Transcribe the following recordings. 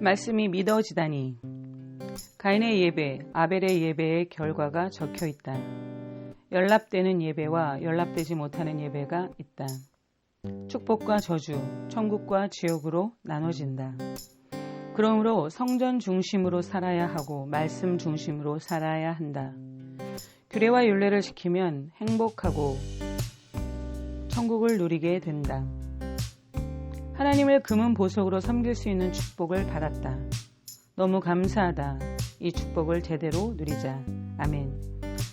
말씀이 믿어지다니 가인의 예배, 아벨의 예배의 결과가 적혀 있다. 연락되는 예배와 연락되지 못하는 예배가 있다. 축복과 저주, 천국과 지옥으로 나눠진다. 그러므로 성전 중심으로 살아야 하고 말씀 중심으로 살아야 한다. 규례와 율례를 지키면 행복하고 천국을 누리게 된다. 하나님을 금은 보석으로 섬길 수 있는 축복을 받았다. 너무 감사하다. 이 축복을 제대로 누리자. 아멘.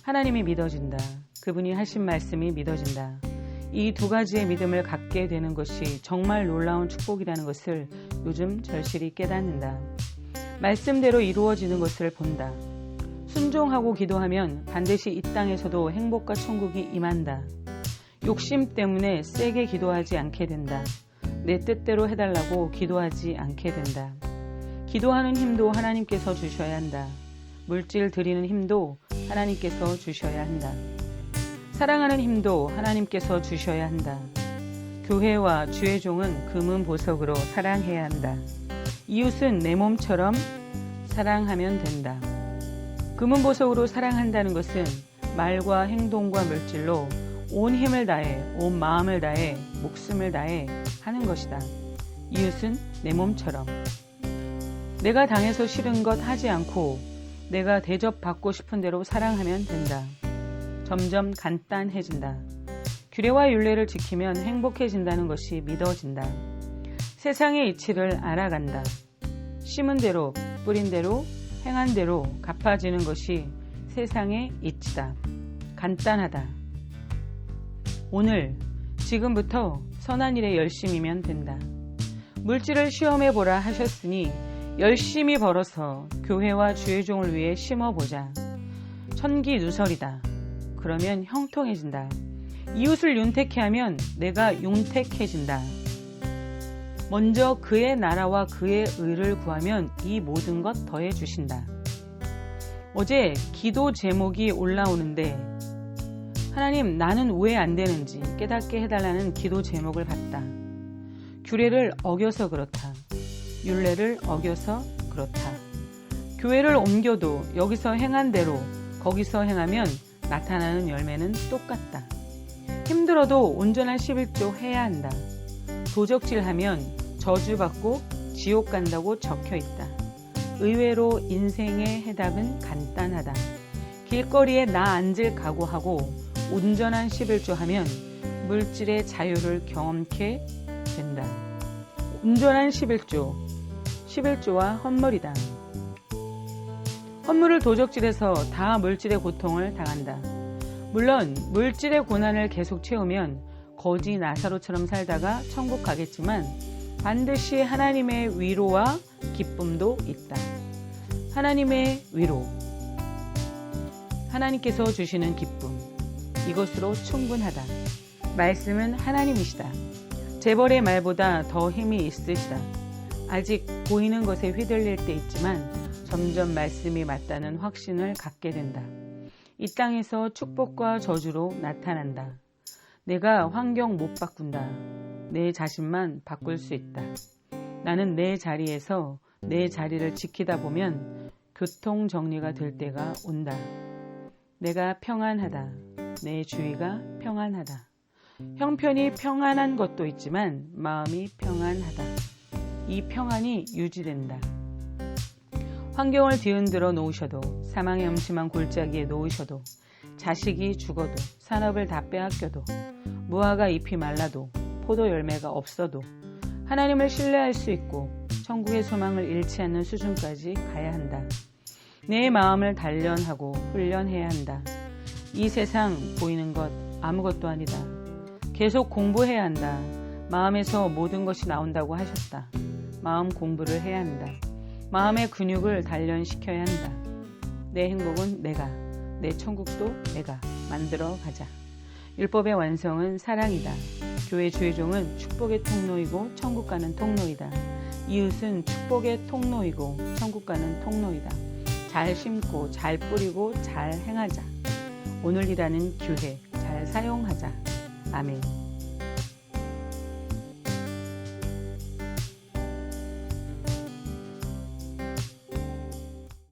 하나님이 믿어진다. 그분이 하신 말씀이 믿어진다. 이 두 가지의 믿음을 갖게 되는 것이 정말 놀라운 축복이라는 것을 요즘 절실히 깨닫는다. 말씀대로 이루어지는 것을 본다. 순종하고 기도하면 반드시 이 땅에서도 행복과 천국이 임한다. 욕심 때문에 세게 기도하지 않게 된다. 내 뜻대로 해달라고 기도하지 않게 된다. 기도하는 힘도 하나님께서 주셔야 한다. 물질 드리는 힘도 하나님께서 주셔야 한다. 사랑하는 힘도 하나님께서 주셔야 한다. 교회와 주의 종은 금은 보석으로 사랑해야 한다. 이웃은 내 몸처럼 사랑하면 된다. 금은 보석으로 사랑한다는 것은 말과 행동과 물질로 온 힘을 다해, 온 마음을 다해, 목숨을 다해 하는 것이다. 이웃은 내 몸처럼. 내가 당해서 싫은 것 하지 않고 내가 대접받고 싶은 대로 사랑하면 된다. 점점 간단해진다. 규례와 율례를 지키면 행복해진다는 것이 믿어진다. 세상의 이치를 알아간다. 심은 대로, 뿌린 대로, 행한 대로 갚아지는 것이 세상의 이치다. 간단하다. 오늘, 지금부터 선한 일에 열심이면 된다. 물질을 시험해 보라 하셨으니 열심히 벌어서 교회와 주의 종을 위해 심어보자. 천기 누설이다. 그러면 형통해진다. 이웃을 윤택해 하면 내가 용택해진다. 먼저 그의 나라와 그의 의를 구하면 이 모든 것 더해 주신다. 어제 기도 제목이 올라오는데 하나님 나는 왜 안 되는지 깨닫게 해달라는 기도 제목을 봤다. 규례를 어겨서 그렇다. 율례를 어겨서 그렇다. 교회를 옮겨도 여기서 행한 대로 거기서 행하면 나타나는 열매는 똑같다. 힘들어도 온전한 11조 해야 한다. 도적질하면 저주받고 지옥 간다고 적혀 있다. 의외로 인생의 해답은 간단하다. 길거리에 나 앉을 각오하고 온전한 11조 하면 물질의 자유를 경험케 된다. 온전한 11조, 11조와 헛물이다. 헛물을 도적질해서 다 물질의 고통을 당한다. 물론 물질의 고난을 계속 채우면 거지 나사로처럼 살다가 천국 가겠지만 반드시 하나님의 위로와 기쁨도 있다. 하나님의 위로. 하나님께서 주시는 기쁨. 이것으로 충분하다. 말씀은 하나님이시다. 재벌의 말보다 더 힘이 있으시다. 아직 보이는 것에 휘둘릴 때 있지만 점점 말씀이 맞다는 확신을 갖게 된다. 이 땅에서 축복과 저주로 나타난다. 내가 환경 못 바꾼다. 내 자신만 바꿀 수 있다. 나는 내 자리에서 내 자리를 지키다 보면 교통 정리가 될 때가 온다. 내가 평안하다. 내 주위가 평안하다. 형편이 평안한 것도 있지만 마음이 평안하다. 이 평안이 유지된다. 환경을 뒤흔들어 놓으셔도 사망의 음침한 골짜기에 놓으셔도 자식이 죽어도 산업을 다 빼앗겨도 무화과 잎이 말라도 포도 열매가 없어도 하나님을 신뢰할 수 있고 천국의 소망을 잃지 않는 수준까지 가야 한다. 내 마음을 단련하고 훈련해야 한다. 이 세상 보이는 것 아무것도 아니다. 계속 공부해야 한다. 마음에서 모든 것이 나온다고 하셨다. 마음 공부를 해야 한다. 마음의 근육을 단련시켜야 한다. 내 행복은 내가, 내 천국도 내가 만들어 가자. 율법의 완성은 사랑이다. 교회 주의종은 축복의 통로이고 천국 가는 통로이다. 이웃은 축복의 통로이고 천국 가는 통로이다. 잘 심고 잘 뿌리고 잘 행하자. 오늘 일하는 기회 잘 사용하자. 아멘.